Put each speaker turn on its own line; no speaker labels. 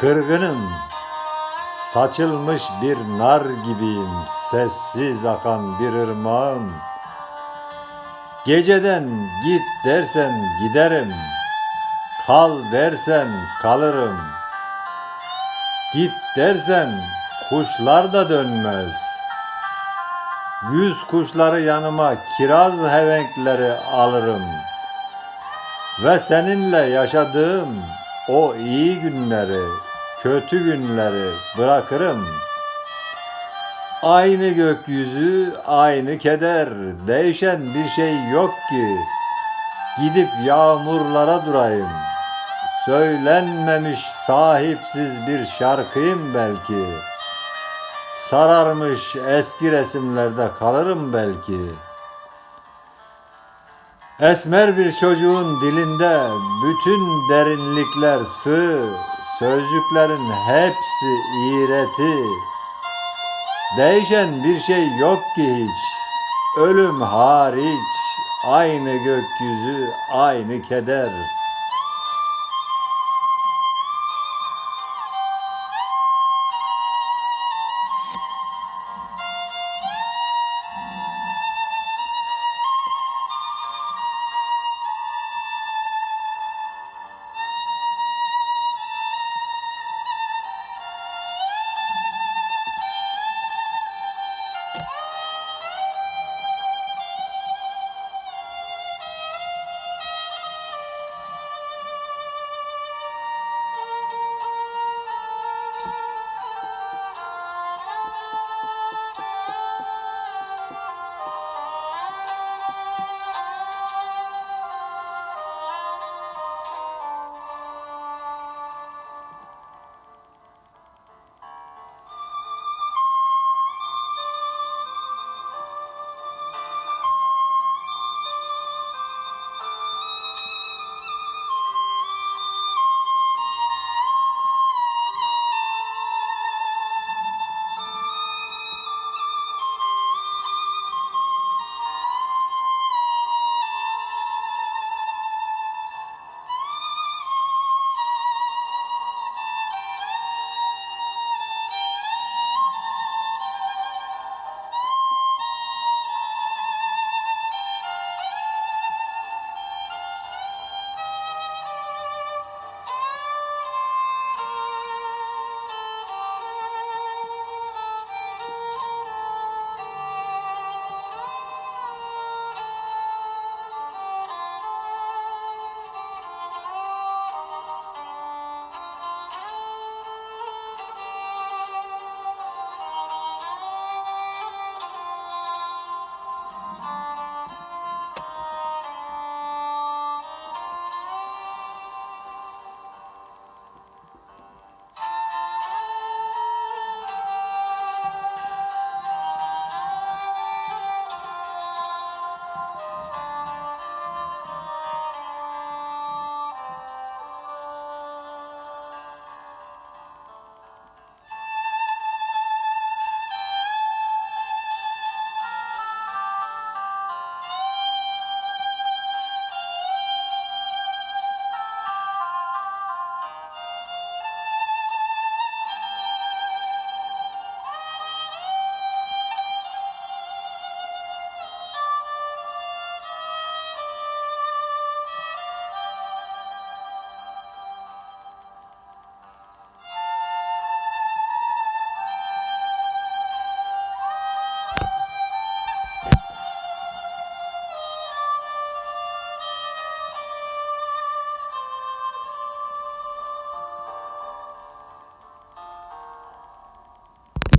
Kırgınım, saçılmış bir nar gibiyim, sessiz akan bir ırmağım. Geceden git dersen giderim, kal dersen kalırım. Git dersen kuşlar da dönmez. Güz kuşları yanıma kiraz hevenkleri alırım. Ve seninle yaşadığım o iyi günleri, kötü günleri bırakırım. Aynı gökyüzü, aynı keder, değişen bir şey yok ki. Gidip yağmurlara durayım. Söylenmemiş sahipsiz bir şarkıyım belki. Sararmış eski resimlerde kalırım belki. Esmer bir çocuğun dilinde bütün derinlikler sığ, sözcüklerin hepsi iğreti. Değişen bir şey yok ki hiç, ölüm hariç, aynı gökyüzü, aynı keder.